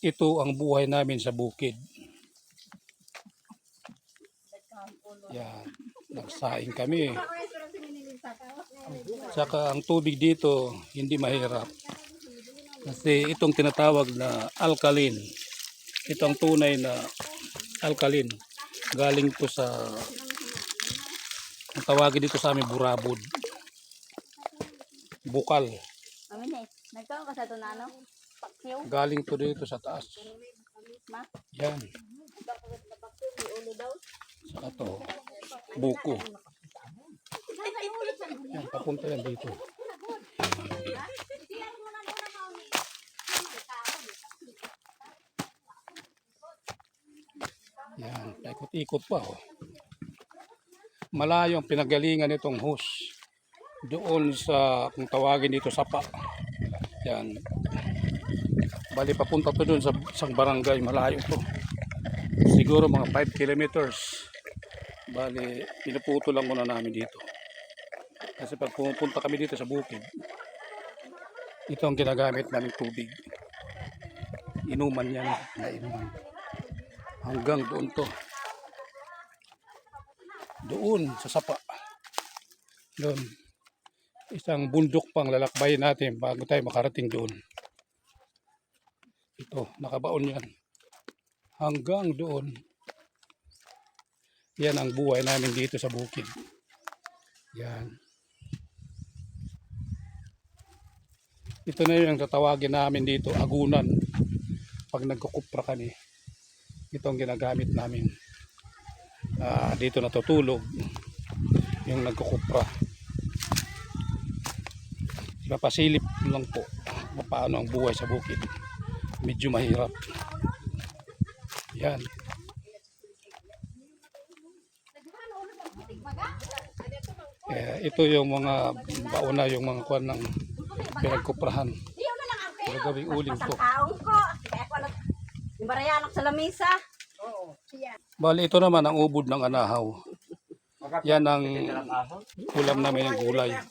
ito ang buhay namin sa bukid. Yan, nagsaing kami. Saka ang tubig dito hindi mahirap. Kasi itong tinatawag na alkaline. Ito ang tunay na alkaline. Galing to sa ang tawagin dito sa amin burabod. Bukal. Amin eh. Nagkaroon ka sa ano? Pakyo? Galing to dito sa taas. Yan. Saka to. Buko. Yan, papunta yan dito. Yan, ikot-ikot pa oh. Malayo ang pinagalingan nitong hose. Doon sa, kung tawagin dito, sapa. Yan. Bali, papunta to doon sa isang barangay, malayo to. Siguro mga 5 kilometers. Bali, pinuputo lang muna namin dito. Kasi pag pumupunta kami dito sa bukid, ito ang ginagamit namin tubig. Inuman yan na inuman. Hanggang doon to. Doon sa sapa. Doon. Isang bundok pang lalakbayin natin bago tayo makarating doon. Ito, nakabaon yan. Hanggang doon. Yan ang buhay namin dito sa bukid. Yan. Ito na yung tatawagin namin dito, agunan. Pag nagkukupra kami, ito ang ginagamit namin. Ah, dito natutulog yung nagkukupra. Papasilip lang po paano ang buhay sa bukid. Medyo mahirap. Yan. Kaya ito yung mga bauna yung mga kuan ng pinagkuprahan. Gagawing uling to. Yung barayanak sa lamisa. Bali ito naman ang ubod ng anahaw. Yan ang ulam namin ng gulay. Yan.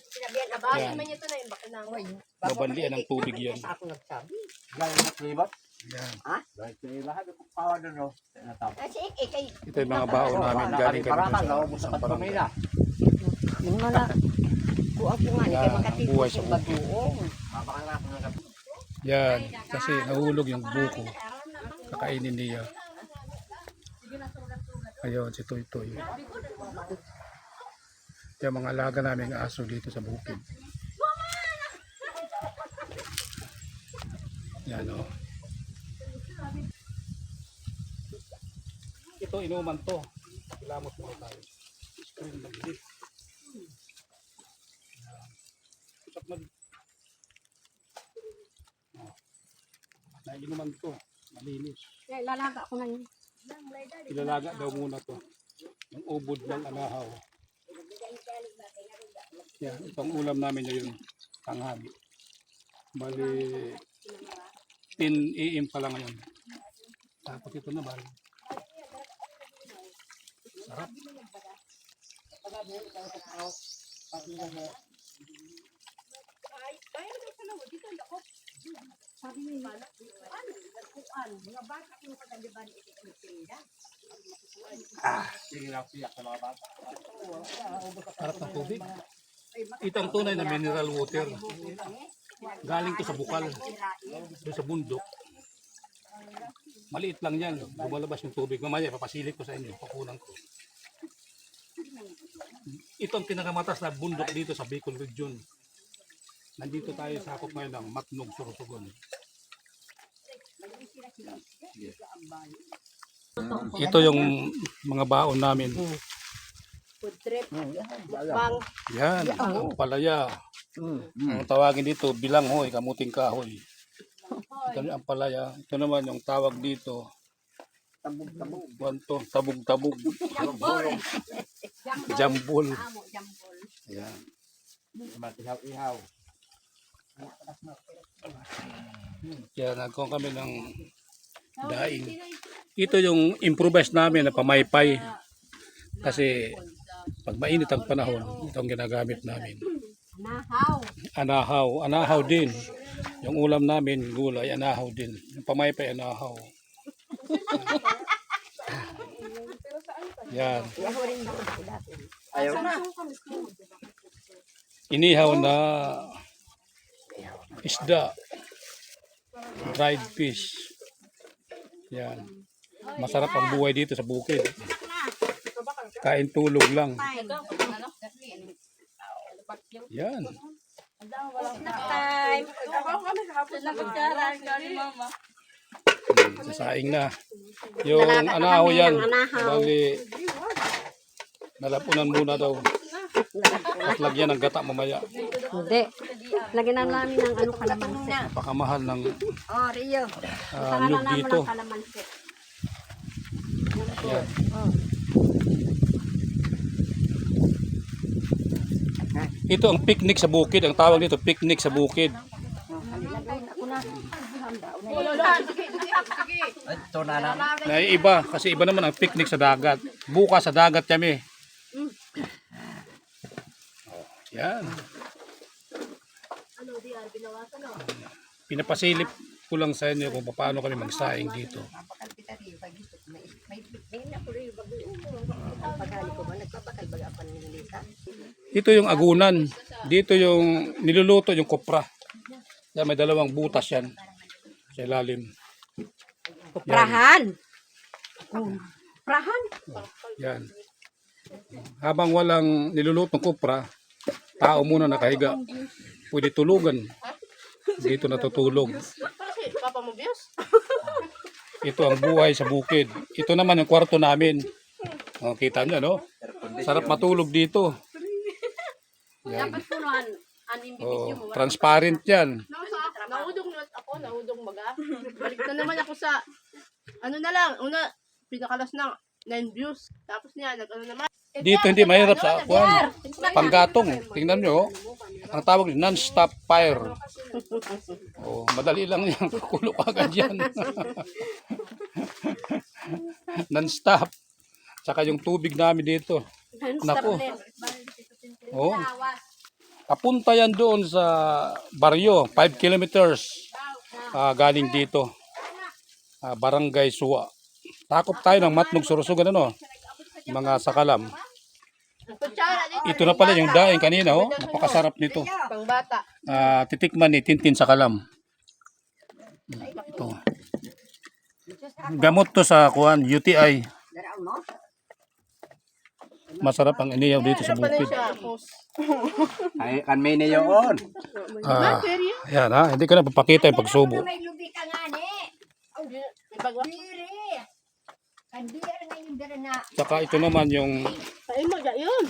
Babanlian ng tubig yan. Ako nagsabi. Galing na klibat. Yan. Dahil sa lahat ng pawa doon, no? Kasi ik, ik, ik. Ito yung mga baon namin galing kami Parakan, sa ang barangay. pamilya. Yung mga Kung ako nga, hindi ang makatipos buhay sa yung bagoong. Mapakangako ng gabi. Yan. Kasi nahulog yung buko. Kakainin niya. Ayun, si Toy Toy. Yung mga alaga namin aso dito sa bukid. Yan o. Ito, inuman to. Ilamot mo tayo. Screen lang din. Yan. Ipat mag... Oh. Nainuman to. Malinis. Kaya lalaga ko na yun. Ilalaga daw muna to. Yung ubod ng anahaw. Yan, itong ulam namin ngayon. Tanghali. Bali, tin iim pa lang ngayon. Tapos ito na bali. Sarap. Sige lang siya sa mga bata. Sarap ng tubig. Ito ang tunay na mineral water. Galing to sa bukal. Doon sa bundok. Maliit lang yan. Lumalabas yung tubig. Mamaya, papasilip ko sa inyo. Pakunan ko. Ito ang pinakamatas na bundok dito sa Bicol Region. Nandito tayo sa akop ngayon ng Matnog, Sorsogon. Ito yung mga baon namin. Food trip. Bang. Yan, ang palaya. Ang tawagin dito, bilanghoy, kamuting kahoy. Ito ang palaya. Ito naman yung tawag dito, Tabog-tabog. wanto, tabog-tabog. Jambol. Amo, jambol. Ayan. Matihaw-ihaw. Kaya nagkaroon kami ng daing. Ito yung improvise namin na pamaypay. Kasi pag mainit ang panahon, ito ang ginagamit namin. Nahaw. anahaw. Anahaw din. Yung ulam namin, gulay, anahaw din. Yung pamaypay, anahaw. Yan. Ayaw na. Inihaw na isda. Dried fish. Yan. Masarap ang buhay dito sa bukid. Kain tulog lang. Yan. Time. Hmm, Sasaing na. Yung kami yan. Bali, nalapunan muna daw. At lagyan ng gata mamaya. Hindi. Lagyan na namin ng ano kalamansi. Napakamahal ng Oh, Rio. na nyug dito. kalamansi. Ito ang picnic sa bukid. Ang tawag dito, picnic sa bukid. Ito. Na iba, kasi iba naman ang picnic sa dagat. Bukas sa dagat kami. Oh, yan. Pinapasilip ko lang sa inyo kung paano kami magsaing dito. Pagkali ko ba? Nagpapakal ba ang panlilita? Ito yung agunan. Dito yung niluluto yung kopra. Yan, may dalawang butas yan. Sa ilalim. Prahan. Prahan. Yan. Habang walang nilulutong kopra, tao muna nakahiga. Pwede tulugan. Dito natutulog. Ito ang buhay sa bukid. Ito naman yung kwarto namin. Oh, kita nyo, no? Sarap matulog dito. Yan. Dapat punuan. Anim Oh, transparent yan. Naudong na ako, naudong baga. Balik na naman ako sa, ano na lang, una, pinakalas ng 9 views. Tapos niya, nag ano naman. Dito hindi mahirap sa kwan. Panggatong. Tingnan nyo. oh. Ang tawag non-stop fire. Oh, madali lang yan. Kulo ka agad yan. non-stop. Saka yung tubig namin dito. Nako. Oh. Papunta yan doon sa baryo. 5 kilometers ah, galing dito. Ah, Barangay Suwa. Takop tayo ng matnog surusugan ano. Mga sakalam. Ito na pala yung daing kanina, oh. Napakasarap nito. pang bata. Ah, titikman ni Tintin sa kalam. Ito. Gamot to sa kuan UTI. Masarap ang iniyaw dito sa bukid. Ay, kan may na yun. Ah, Seryo? yan ha, hindi ko na papakita yung pagsubo. May lubi ka nga ni. May bagwa. Diri. Kandi ara nga yung dara na. Saka ito naman yung Ay, maga yun.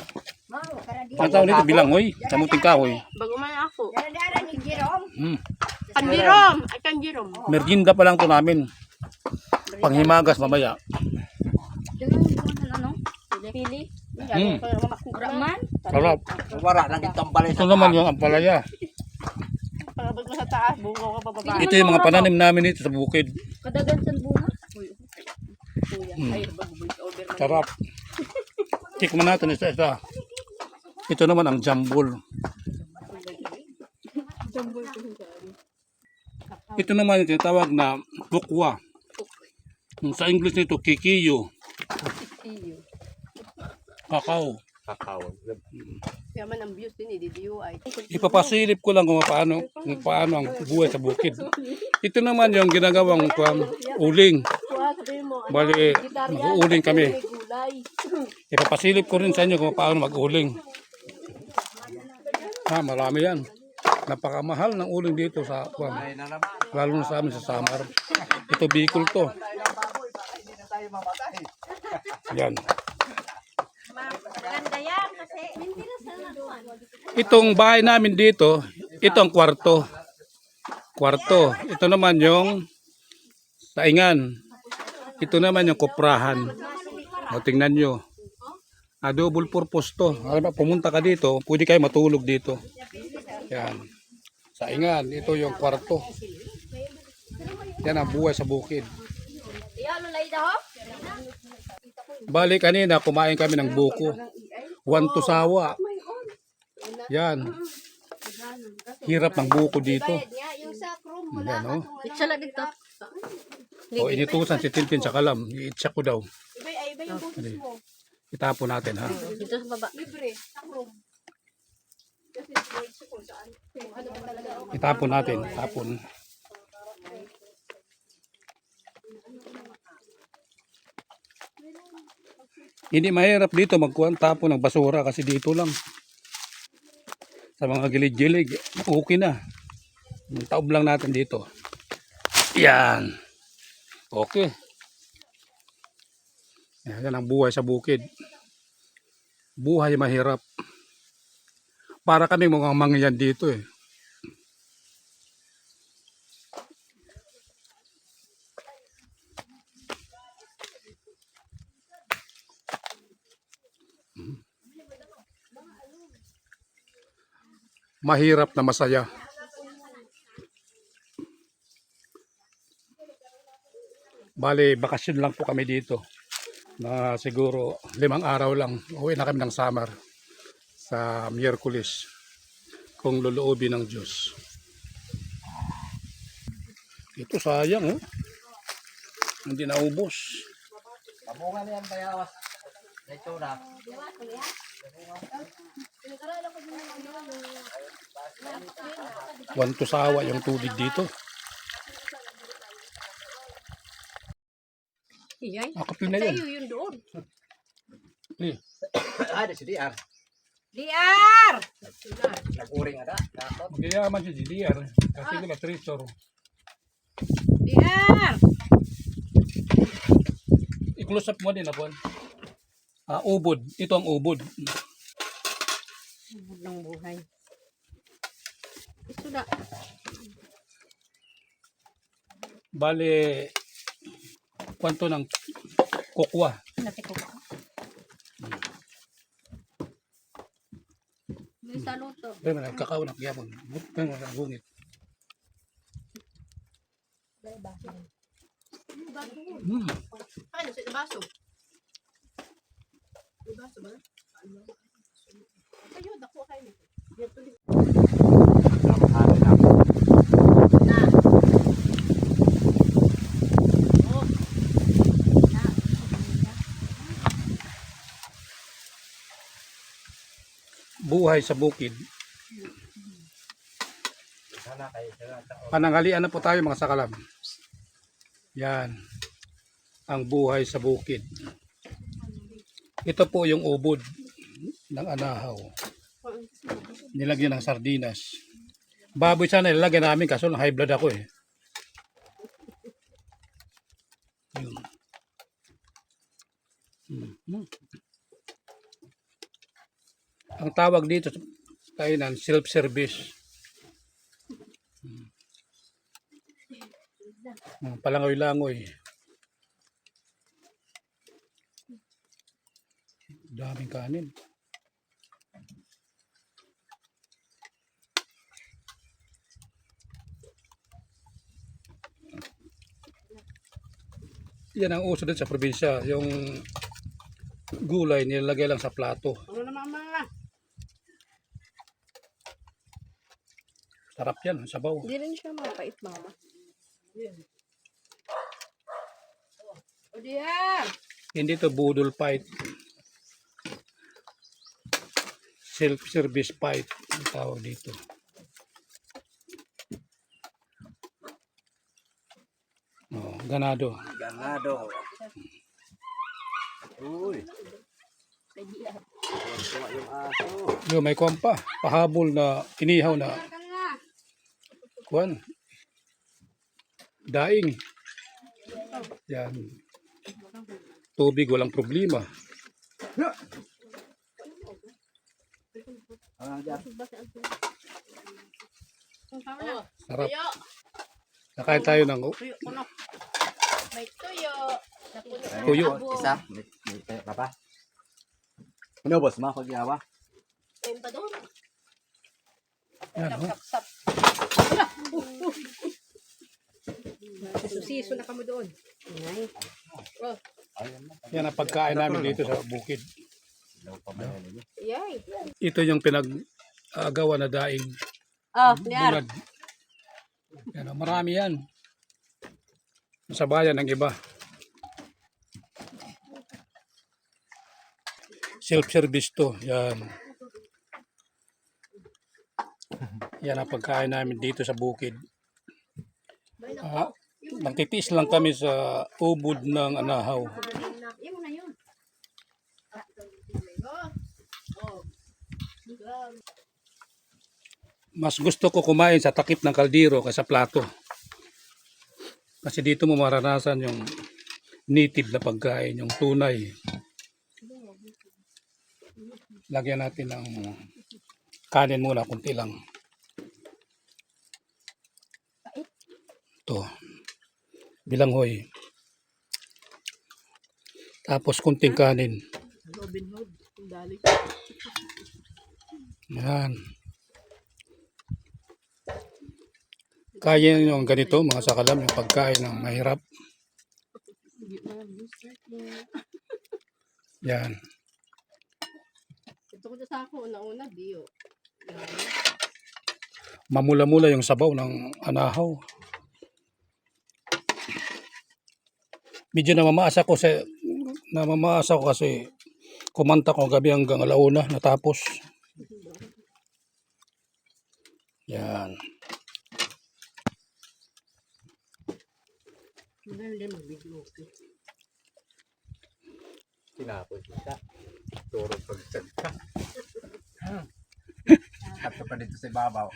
Mao, karadi. ang tawag nito bilangoy, kamuting kahoy. Bago man ako. Dara dara ni Jerome. Hmm. Kanjirom! Ay, kanjirom. Merienda pa lang to namin. Panghimagas mamaya. Ano? Pili. Hmm. Raman. Sarap. Wala Ito naman yung ampalaya. Mo sa taas, ka. Ito yung mga pananim namin dito sa bukid. Kadagan sa bunga. Hmm. Sarap. Tikman natin isa-isa. Ito naman ang jambul. Ito naman yung tinatawag na bukwa. Sa English nito, kikiyo. Kakao. Kakao. Kaya man ang views din, i-DUI. Ipapasilip ko lang kung paano, kung paano ang buhay sa bukid. Ito naman yung ginagawang um, uling. Bali, mag-uuling kami. Ipapasilip ko rin sa inyo kung paano mag-uling. Ha, marami yan. Napakamahal ng uling dito sa naman. Lalo na sa amin sa Samar. Ito Bicol to. Yan. Maganda yan kasi. Mentiras na naman. Itong bahay namin dito, ito ang kwarto. Kwarto. Ito naman yung saingan. Ito naman yung kuprahan. O, tingnan nyo. Ah, double purpose to. Mo, pumunta ka dito, pwede kayo matulog dito. Yan. Saingan. Ito yung kwarto. Yan ang buhay sa bukid. Bali kanina, kumain kami ng buko. One to. Yan. Hirap ng buko dito. Yan, oh. ano. Picture lang dito. O inutusan si Tintin sa kalam. I-check ko daw. Iba, ay, iba yung butis mo. Itapon natin ha. Dito sa baba. Libre, sa room. Ano ako. Itapon natin. Itapon. Hindi mahirap dito magkuhan tapon ng basura kasi dito lang. Sa mga gilid-gilid, okay na. Taob lang natin dito. Yan. Okay. Yan ang buhay sa bukid. Buhay mahirap. Para kami mga mangyan dito eh. Mahirap na masaya. Bali, bakasyon lang po kami dito. Na siguro limang araw lang. Uwi na kami ng summer sa Miyerkules kung luluobin ng Diyos. Ito sayang oh. Hindi naubos. Tabungan niyan bayawas. Ito na. One to sawa yung tubig dito. Iyay. Akapin na yun. Sa'yo yun doon. Eh, Ah, si DR. DR! Naguring ada. Dapat. Magayaman si DDR. Kasi ko na treasure. DR! I-close up mo din ako. Ah, ubod. Ito ang ubod. Ubod ng buhay. Ito na. Bale, kwanto ng kokwa. Natin ko. May saluto. Pero man, kakao na kaya pag pero man, gungit. Hmm. Ano, sa baso? May baso ba? Ano? Kayo, dako kayo nito. Oh. Na. Buhay sa bukid. Panangalian na po tayo mga sakalam. Yan. Ang buhay sa bukid. Ito po yung ubod ng anahaw. Nilagyan ng sardinas. Baboy sana nilagyan namin kaso high blood ako eh. Yun. Mhm. Ang tawag dito sa kainan, self-service. Hmm, palangoy-langoy. Daming kanin. Yan ang uso din sa probinsya. Yung gulay nilagay lang sa plato. Ano na mama? Sarap yan, sabaw. Hindi rin siya mapait mama. O DR! Hindi to budol fight. Self-service fight ang tawag dito. Oh, ganado. Ganado. Uy. Yo, may kuwan pa. Pahabol na inihaw na kuwan. Daing. Yan. Tubig, walang problema. Ah, dyan. Oh, Sarap. Nakain tayo ng Tuyo ko na. May tuyo. Napuno. Tuyo. Isa. May, may, may, papa. Ano boss, mga pagyawa? Ayun pa doon. yan, oh. Sap-sap. Susiso na kamo doon. Oh, yan ang pagkain namin dito sa bukid. Yay. Ito yung pinag-agawa na daing. Oh, diar. Bulad. Yan, oh, marami yan. Sa bayan ng iba. Self-service to. Yan. Yan ang pagkain namin dito sa bukid. Ah, nagtitiis lang kami sa ubod ng anahaw. Yan mo na yun. Mas gusto ko kumain sa takip ng kaldero kaysa plato. Kasi dito mo maranasan yung native na pagkain, yung tunay. Lagyan natin ng kanin muna, kunti lang. Ito. Bilanghoy. Tapos kunting kanin. Yan. Kaya nyo ang ganito, mga sakalam, yung pagkain ng mahirap. Yan. Ito ko sa ako, una-una, diyo. Mamula-mula yung sabaw ng anahaw. Medyo namamaasa ko sa namamaasa ko kasi kumanta ko gabi hanggang alauna natapos. Yan. Magaling din mag-video. okay. Tinapos ka. Turo pagsan ka. Kato pa dito sa babaw.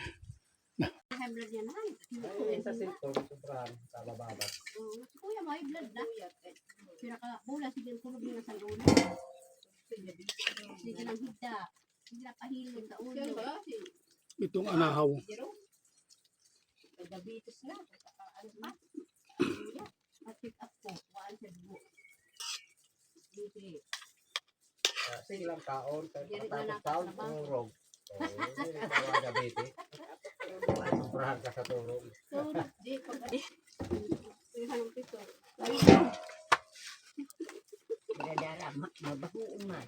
High blood yan, ay. Sa sinton, sobrang sa si Kuya may blood na. Pira ka, bula, sige, tulog na sa ulo. Sige lang higda. Sige lang pahilin sa ulo. Itong anahaw. Diabetes na. Ano pa? At-check up ko. Waan sa dugo. Sige. Sige lang taon. Tapos taon, gabiti. Sobrang ka sa turog. tulog, di, pag di. Yung halong pito. Dara-dara, ma- mabahuong man.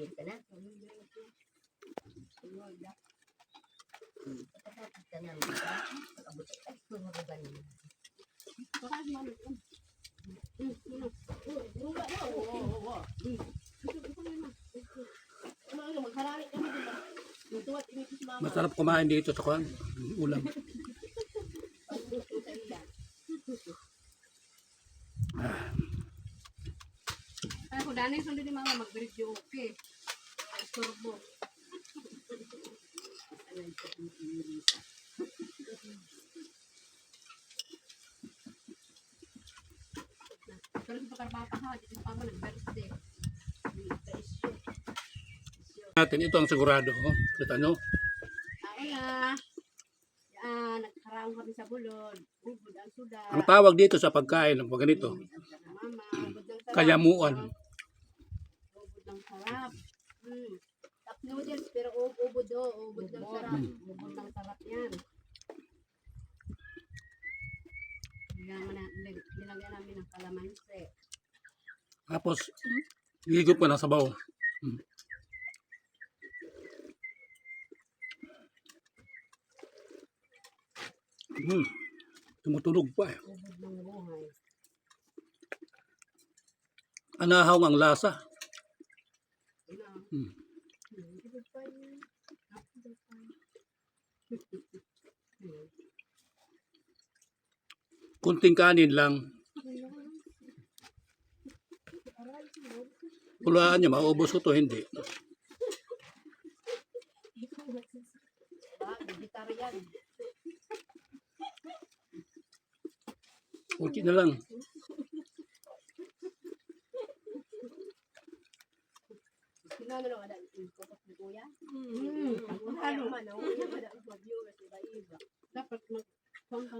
Surugin ka na. Pagkatapos ka na, pag-abot ka, ano, magharami kami dito. Yung tuwat, inipis mama. Masarap kumain dito sa kwan. Ulam. Ay, kung dani sundo ni mama okay. Ay, turbo. Pero sa pagkarbata ha, dito pa mo nag-birthday. Natin ito ang sigurado. Oh. Kita nyo? Ako na. Yan, nagkarang kami sa bulod. Ubod ang suda. Ang tawag dito sa pagkain ng ganito, kayamuan. Ubod ng sarap. Hmm. Cup noodles, pero ub- ubod o. Ubod ng sarap. Yan. Nilagyan na, nilag- nilagyan namin ng kalamansi. Tapos, higop pa ng sabaw. Hmm. Hmm. Tumutunog pa eh. Anahaw ang lasa. Hmm. Hmm, ubod pa yun. Ah, ubod pa yun. Hmm. Kunting kanin lang. Hulaan nyo, maubos ko to, hindi. Ah, vegetarian. Kunti na lang. Sinano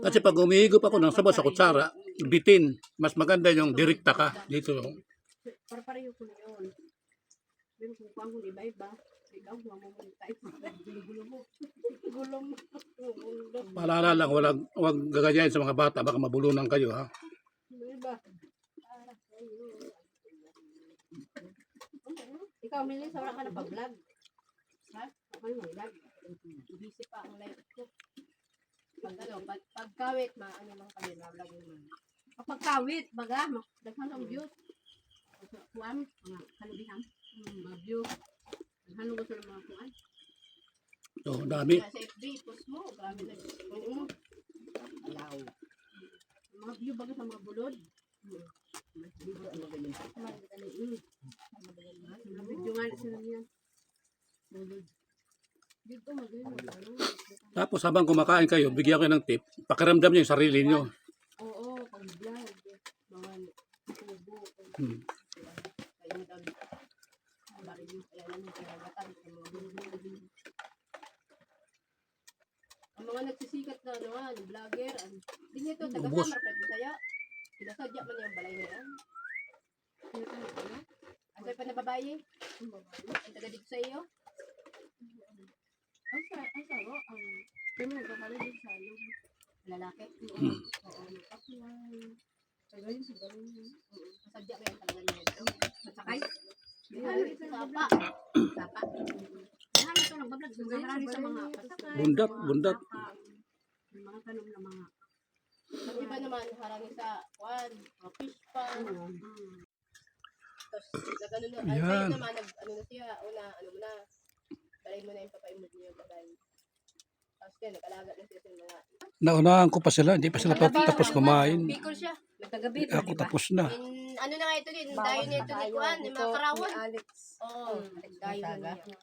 Kasi pag umihigop ako ng sabaw sa kutsara, bitin. Mas maganda yung direkta ka. Dito. Para pareho ko na yun. Pero kung pang kung iba-iba, ikaw, mo mong tayo. Gulo mo. Mo. Mo. Paalala lang, walang, huwag gagayahin sa mga bata. Baka mabulunan kayo, ha? Iba. family, sa wala ka na pag-vlog. Ha? Ako yung mag-vlog. Busy pa ang life ko. Pag ano, pag, pagkawit, maano lang kami, na-vlog naman. Kapag kawit, baga, daghan ang views. Sa kuwan, mga kalubihan, mga views. Daghan ko sa mga kuwan. So, dami. Sa FB, post mo, grabe na. Oo. Alaw. Mga view baga sa mga bulod. Hmm. Mas view ba ang magaling? Magaling. Mm. Mga video nga sila niya. Bulod. Dito magaling. Ano? Habang kumakain kayo, bigyan kayo ng tip. Pakiramdam niyo yung sarili niyo. Oo, pag-vlog. Mga tubo. Hmm. Kayong dag. Bari yung kaya lang yung karagatan. Ang mga bulod. Ang mga nagsisikat na ano, ah, yung vlogger, ang di nito, taga Ubos. Samar pa Bisaya. Pinasadya man yung balay na yan. Ano ka na, ano? Asay pa na babae? Ang babae. Ang taga dito sa iyo? Ang sa, ang sa, oh, ang, kami nagkakala din sa ano, lalaki. Hmm. Oo, nagkakulay. Taga yun sa balay na yun. Oo, Pasadya ba yan talaga niya ito? Masakay? Ano ito? Sapa. Sapa. Ano ito, nagbablog. Marami sa mga pasakay. Bundat, bundat. mga tanong na mga Ang iba naman, harangin sa kwan, fish. Mm. Tapos, nag ano na, sa'yo naman, nag, ano na siya, una, ano mo na, balay mo na yung papaimod niyo, babay. Tapos yan, nag-alaga na siya sa mga, Naunahan ko pa sila, hindi pa sila pa tapos kumain. Bicol siya. Nagkagabi pa, Ako tapos na. In, ano na nga ito din, dayo nito ni Kwan, ni mga karawan. Alex. Oo, dayo na niya.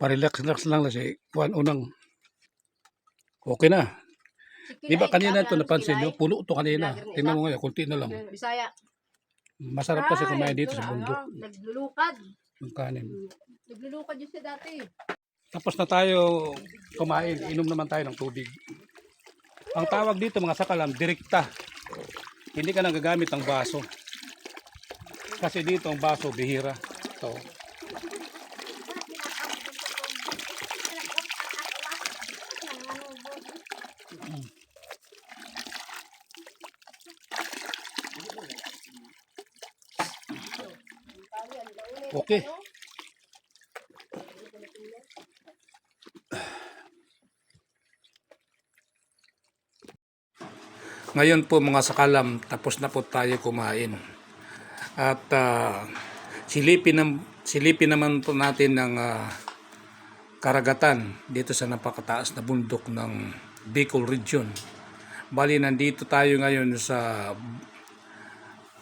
Pa-relax-relax lang na si Juan Unang. Okay na. Di ba kanina ito napansin nyo? Puno ito kanina. Tingnan mo ngayon, kunti na lang. Bisaya. Masarap kasi kumain dito sa ito, bundok. ano, Naglulukad. Yung kanin. Naglulukad yun siya dati. Tapos na tayo kumain, inom naman tayo ng tubig. Ang tawag dito mga sakalam, direkta. Hindi ka nang gagamit ng baso. Kasi dito ang baso, bihira. So, Okay. Ngayon po mga sakalam, tapos na po tayo kumain. At ah, silipin, nam, silipin naman po natin ng ah, karagatan dito sa napakataas na bundok ng Bicol Region. Bali, nandito tayo ngayon sa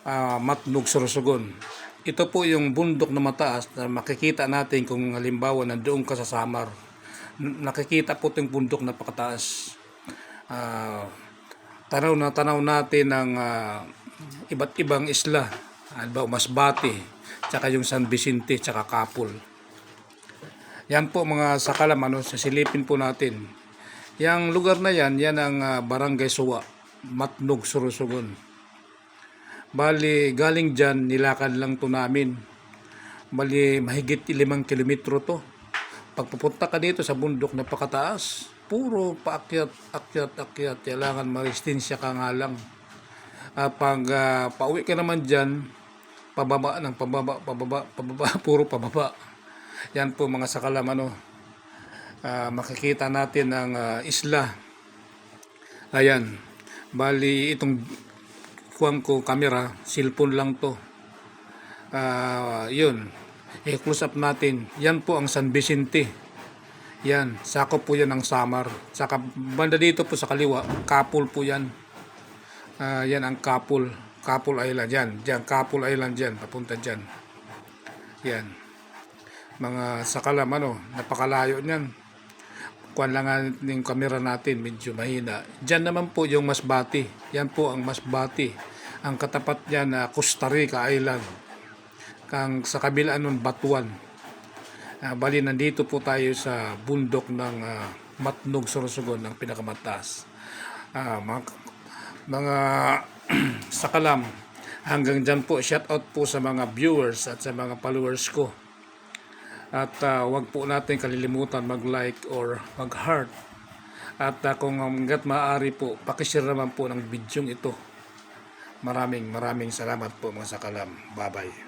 ah, Matnog, Sorsogon. Ito po yung bundok na mataas na makikita natin kung halimbawa nandoon ka sa Samar. Nakikita po itong bundok na napakataas. Ah, tanaw na tanaw natin ng ah, iba't ibang isla. Halimbawa, Masbate, tsaka yung San Vicente, tsaka Kapul. Yan po mga sakalam, ano, sasilipin po natin. Yang lugar na yan, yan ang ah, Barangay Suwa, Matnog, Surusugon. Bali, galing dyan, nilakad lang to namin. Bali, mahigit limang kilometro to. Pagpupunta ka dito sa bundok na pakataas, puro paakyat, akyat, akyat. Kailangan maristensya ka nga lang. Ah, pag ah, pauwi ka naman dyan, pababa ng pababa, pababa, pababa, puro pababa. Yan po mga sakalam ano. Ah, makikita natin ang ah, isla. Ayan. Bali itong kuwang ko camera, cellphone lang to. Ah, yun. I-close up natin. Yan po ang San Vicente. Yan, sakop po yan ng Samar. Saka banda dito po sa kaliwa, Kapul po yan. Ah, yan ang Kapul. Kapul Island yan. Diyan, Kapul Island yan. Papunta dyan. Yan. Mga sakalam, ano, napakalayo niyan. Kuan lang yung camera natin, medyo mahina. Diyan naman po yung Masbati. Yan po ang Masbati. Ang katapat niya na Costa Rica Island. Kang sa kabila nun, Batuan. Ah, bali, nandito po tayo sa bundok ng ah, Matnog, Sorsogon, ng pinakamataas. Ah, mga, mga sakalam, hanggang dyan po, shout out po sa mga viewers at sa mga followers ko. At ah, wag po natin kalilimutan mag-like or mag-heart. At ah, kung hanggat maaari po, pakishare naman po ng bidyong ito. Maraming maraming salamat po mga sakalam. Bye-bye.